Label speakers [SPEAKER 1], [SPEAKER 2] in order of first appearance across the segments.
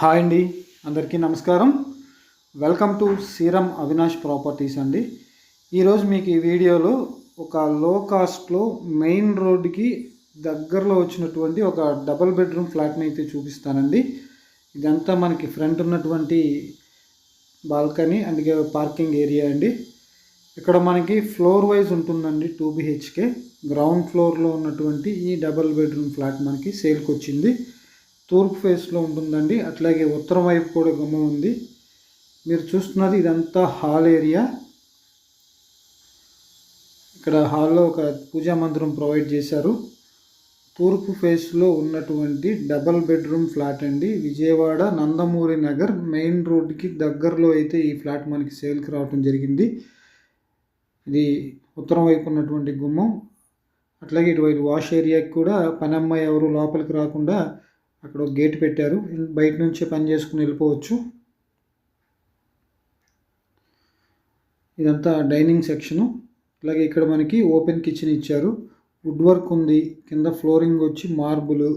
[SPEAKER 1] Hi అండి అందరికీ నమస్కారం. Welcome to serum Avinash properties అండి. ఈరోజు మీకు ఈ వీడియోలో ఒక లో కాస్ట్లో మెయిన్ రోడ్డుకి దగ్గరలో వచ్చినటువంటి ఒక డబుల్ బెడ్రూమ్ ఫ్లాట్ని అయితే చూపిస్తానండి. ఇదంతా మనకి ఫ్రంట్ ఉన్నటువంటి బాల్కనీ అండ్ పార్కింగ్ ఏరియా అండి. ఇక్కడ మనకి ఫ్లోర్ వైజ్ ఉంటుందండి టూ బిహెచ్కే గ్రౌండ్ ఫ్లోర్లో ఉన్నటువంటి ఈ డబల్ బెడ్రూమ్ ఫ్లాట్ మనకి సేల్కి వచ్చింది తూర్పు ఫేస్లో ఉంటుందండి. అట్లాగే ఉత్తరం వైపు కూడా గుమ్మం ఉంది. మీరు చూస్తున్నది ఇదంతా హాల్ ఏరియా. ఇక్కడ హాల్లో ఒక పూజా మందిరం ప్రొవైడ్ చేశారు. తూర్పు ఫేస్లో ఉన్నటువంటి డబల్ బెడ్రూమ్ ఫ్లాట్ అండి. విజయవాడ నందమూరి నగర్ మెయిన్ రోడ్డుకి దగ్గరలో అయితే ఈ ఫ్లాట్ మనకి సేల్కి రావటం జరిగింది. ఇది ఉత్తరం వైపు ఉన్నటువంటి గుమ్మం. అట్లాగే ఇటువైపు వాష్ ఏరియాకి కూడా పనమ్మాయి ఎవరు లోపలికి రాకుండా అక్కడ ఒక గేట్ పెట్టారు. బయట నుంచే పని చేసుకుని వెళ్ళిపోవచ్చు. ఇదంతా డైనింగ్ సెక్షను. అలాగే ఇక్కడ మనకి ఓపెన్ కిచెన్ ఇచ్చారు. వుడ్ వర్క్ ఉంది. కింద ఫ్లోరింగ్ వచ్చి మార్బుల్.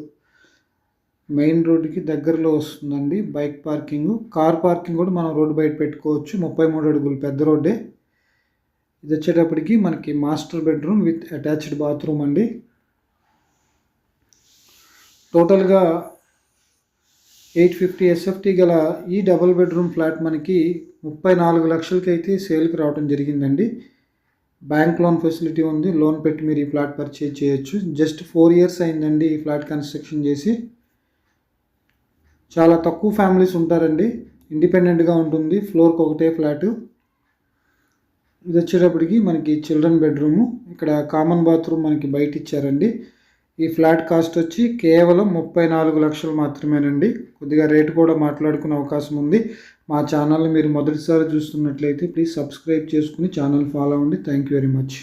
[SPEAKER 1] మెయిన్ రోడ్డుకి దగ్గరలో వస్తుందండి. Bike parking. కార్ పార్కింగ్ కూడా మనం రోడ్డు బయట పెట్టుకోవచ్చు. ముప్పై మూడు అడుగులు పెద్ద రోడ్డే. ఇది వచ్చేటప్పటికి మనకి master bedroom with attached bathroom అండి. టోటల్గా ఎయిట్ ఫిఫ్టీ ఎస్ఎఫ్టీ గల ఈ డబుల్ బెడ్రూమ్ ఫ్లాట్ మనకి ముప్పై నాలుగు లక్షలకి అయితే సేల్కి రావడం జరిగిందండి. బ్యాంక్ లోన్ ఫెసిలిటీ ఉంది. లోన్ పెట్టి మీరు ఈ ఫ్లాట్ పర్చేజ్ చేయొచ్చు. జస్ట్ ఫోర్ ఇయర్స్ అయిందండి ఈ ఫ్లాట్ కన్స్ట్రక్షన్ చేసి. చాలా తక్కువ ఫ్యామిలీస్ ఉంటారండి. ఇండిపెండెంట్గా ఉంటుంది. ఫ్లోర్కి ఒకటే ఫ్లాటు. ఇది వచ్చేటప్పటికి మనకి చిల్డ్రన్ బెడ్రూము. ఇక్కడ కామన్ బాత్రూమ్ మనకి బయట ఇచ్చారండి ఈ ఫ్లాట్ కాస్ట్ వచ్చి కేవలం ముప్పై నాలుగు లక్షలు మాత్రమేనండి. కొద్దిగా రేటు కూడా మాట్లాడుకునే అవకాశం ఉంది. మా ఛానల్ని మీరు మొదటిసారి చూస్తున్నట్లయితే ప్లీజ్ సబ్స్క్రైబ్ చేసుకుని ఛానల్ ఫాలో అవ్వండి. Thank you very much.